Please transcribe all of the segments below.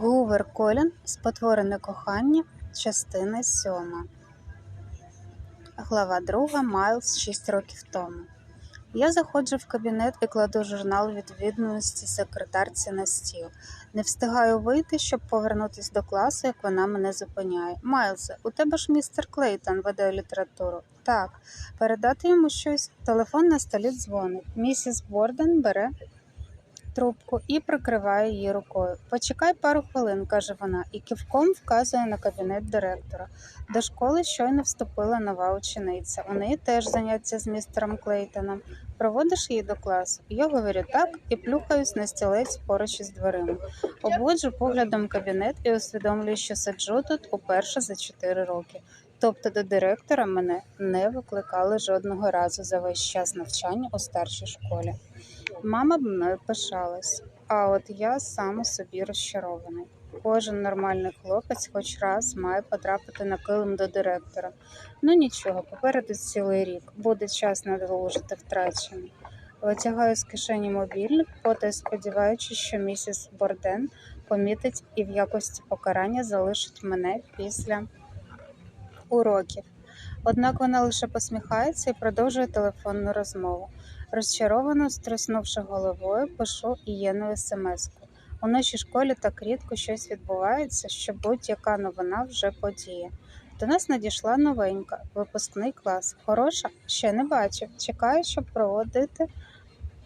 Гувер Колін Спотворене кохання, частина сьома. Глава друга Майлз шість років тому. Я заходжу в кабінет і кладу журнал відвідності секретарці на стіл. Не встигаю вийти, щоб повернутися до класу, як вона мене зупиняє. Майлзе, у тебе ж містер Клейтон веде літературу. Так, передати йому щось. Телефон на столі дзвонить. Місіс Борден бере трубку і прикриває її рукою. Почекай пару хвилин, каже вона, і кивком вказує на кабінет директора. До школи щойно вступила нова учениця. У неї теж заняття з містером Клейтоном. Проводиш її до класу? Я говорю так і плюхаюсь на стілець поруч із дверима. Обводжу поглядом кабінет і усвідомлюю, що сиджу тут уперше за чотири роки. Тобто до директора мене не викликали жодного разу за весь час навчання у старшій школі. Мама б мною пишалась, а от я сам у собі розчарований. Кожен нормальний хлопець хоч раз має потрапити на килим до директора. Ну нічого, попереду цілий рік, буде час надолужити втрачене. Витягаю з кишені мобільник, потай сподіваючись, що місіс Борден помітить і в якості покарання залишить мене після уроків. Однак вона лише посміхається і продовжує телефонну розмову. Розчаровано струснувши головою, пишу Ієну смс-ку. У нашій школі так рідко щось відбувається, що будь-яка новина вже подія. До нас надійшла новенька, випускний клас. Хороша? Ще не бачив. Чекаю, щоб проводити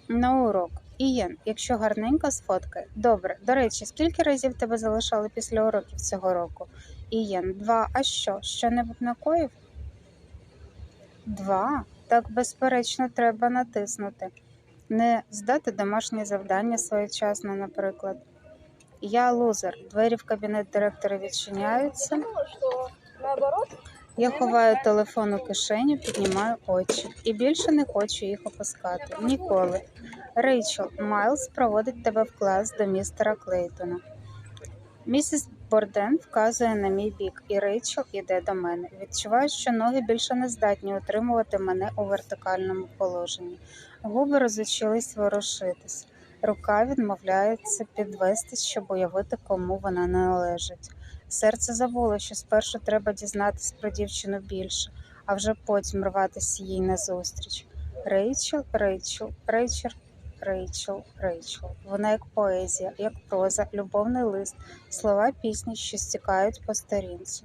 на урок. Ієн, якщо гарненько сфоткай. Добре. До речі, скільки разів тебе залишали після уроків цього року? Ієн, два. А що? Що-небудь накоїв? Два. Так, безперечно, треба натиснути. Не здати домашнє завдання своєчасно, наприклад. Я лузер. Двері в кабінет директора відчиняються. Я ховаю телефон у кишеню, піднімаю очі і більше не хочу їх опускати. Ніколи. Рейчел, Майлз проводить тебе в клас до містера Клейтона. Місіс Борден вказує на мій бік, і Рейчел іде до мене. Відчуваю, що ноги більше не здатні утримувати мене у вертикальному положенні. Губи розучились ворушитись. Рука відмовляється підвестись, щоб уявити, кому вона належить. Серце забуло, що спершу треба дізнатись про дівчину більше, а вже потім рватися їй назустріч. Рейчел, Рейчел, Рейчел, Рейчел, Рейчел. Вона як поезія, як проза, любовний лист, слова пісні, що стікають по сторінці.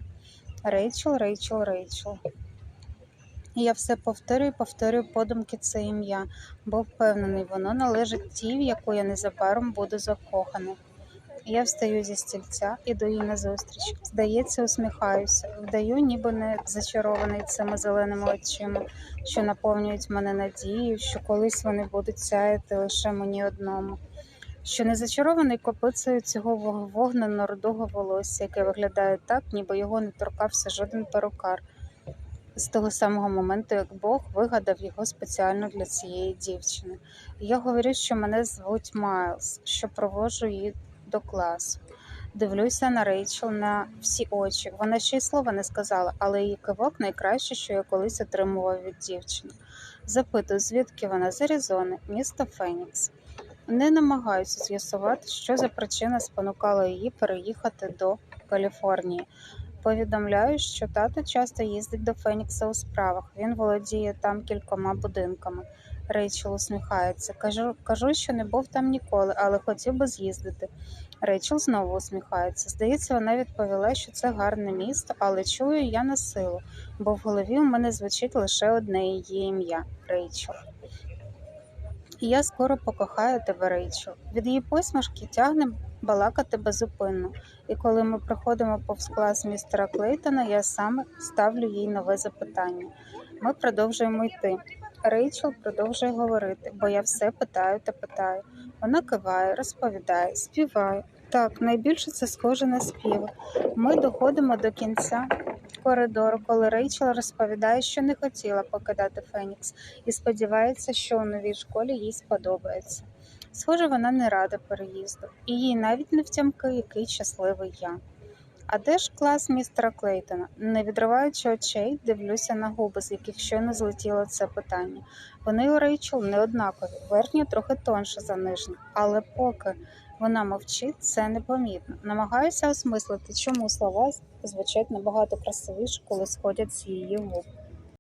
Рейчел, Рейчел, Рейчел. І я все повторюю, повторюю подумки це ім'я, бо впевнений, воно належить тій, в яку я незабаром буду закоханий. Я встаю зі стільця, іду їй назустріч. Здається, усміхаюся, вдаю, ніби не зачарований цими зеленими очима, що наповнюють мене надією, що колись вони будуть сяяти лише мені одному. Що не зачарований копицею цього вогненно рудого волосся, яке виглядає так, ніби його не торкався жоден перукар. З того самого моменту, як Бог вигадав його спеціально для цієї дівчини. Я говорю, що мене звуть Майлз, що проводжу її до класу. Дивлюся на Рейчел на всі очі. Вона ще й слова не сказала, але її кивок найкраще, що я колись отримував від дівчини. Запитую, звідки вона з Аризони, місто Фенікс. Не намагаюся з'ясувати, що за причина спонукала її переїхати до Каліфорнії. Повідомляю, що тато часто їздить до Фенікса у справах. Він володіє там кількома будинками. Рейчел усміхається. Кажу, кажу, що не був там ніколи, але хотів би з'їздити. Рейчел знову усміхається. Здається, вона відповіла, що це гарне місто, але чую я на силу, бо в голові у мене звучить лише одне її ім'я Рейчел. І я скоро покохаю тебе, Рейчел. Від її посмішки тягне балакати безупинно. І коли ми проходимо повз клас містера Клейтона, я саме ставлю їй нове запитання. Ми продовжуємо йти. Рейчел продовжує говорити, бо я все питаю та питаю. Вона киває, розповідає, співає. Так, найбільше це схоже на співи. Ми доходимо до кінця коридору, коли Рейчел розповідає, що не хотіла покидати Фенікс, і сподівається, що у новій школі їй сподобається. Схоже, вона не рада переїзду, і їй навіть не втямки, який щасливий я. А де ж клас містера Клейтона? Не відриваючи очей, дивлюся на губи, з яких щойно злетіло це питання. Вони у Рейчел не однакові, верхня трохи тонша за нижню, але поки Вона мовчить, це непомітно. Намагаюся осмислити, чому слова звучать набагато красивіше, коли сходять з її губ.